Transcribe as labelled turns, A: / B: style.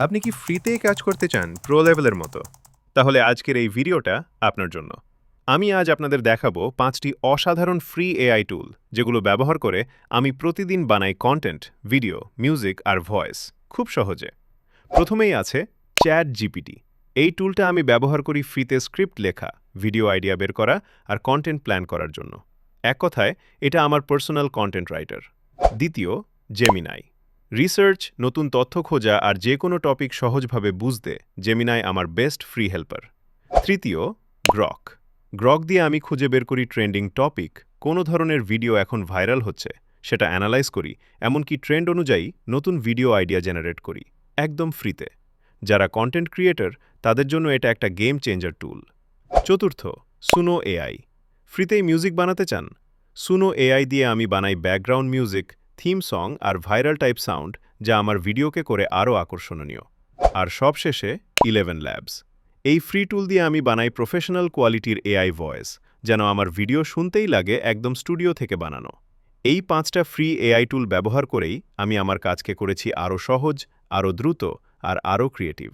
A: আপনি কি ফ্রিতেই কাজ করতে চান প্রো লেভেলের মতো? তাহলে আজকের এই ভিডিওটা আপনার জন্য। আমি আজ আপনাদের দেখাবো পাঁচটি অসাধারণ ফ্রি এআই টুল যেগুলো ব্যবহার করে আমি প্রতিদিন বানাই কন্টেন্ট ভিডিও মিউজিক আর ভয়েস খুব সহজে। প্রথমেই আছে চ্যাট জিপিটি এই টুলটা আমি ব্যবহার করি ফ্রিতে স্ক্রিপ্ট লেখা ভিডিও আইডিয়া বের করা আর কন্টেন্ট প্ল্যান করার জন্য। এক কথায়, এটা আমার পার্সোনাল কন্টেন্ট রাইটার দ্বিতীয় জেমিনাই রিসার্চ, নতুন তথ্য খোঁজা আর যে কোনো টপিক সহজভাবে বুঝতে জেমিনাই আমার বেস্ট ফ্রি হেল্পার তৃতীয় গ্রক গ্রক দিয়ে আমি খুঁজে বের করি ট্রেন্ডিং টপিক কোনো ধরনের ভিডিও এখন ভাইরাল হচ্ছে, সেটা অ্যানালাইজ করি, এমনকি ট্রেন্ড অনুযায়ী নতুন ভিডিও আইডিয়া জেনারেট করি, একদম ফ্রিতে যারা কন্টেন্ট ক্রিয়েটর তাদের জন্য এটা একটা গেম চেঞ্জার টুল চতুর্থ সুনো এআই ফ্রিতেই মিউজিক বানাতে চান? সুনো এআই দিয়ে আমি বানাই ব্যাকগ্রাউন্ড মিউজিক থিম সং আর ভাইরাল টাইপ সাউন্ড যা আমার ভিডিওকে করে আরও আকর্ষণীয়। আর সবশেষে ইলেভেন ল্যাবস এই ফ্রি টুল দিয়ে আমি বানাই প্রফেশনাল কোয়ালিটির এআই ভয়েস যেন আমার ভিডিও শুনতেই লাগে একদম স্টুডিও থেকে বানানো। এই পাঁচটা ফ্রি এআই টুল ব্যবহার করেই আমি আমার কাজকে করেছি আরও সহজ, আরও দ্রুত, আর আরও ক্রিয়েটিভ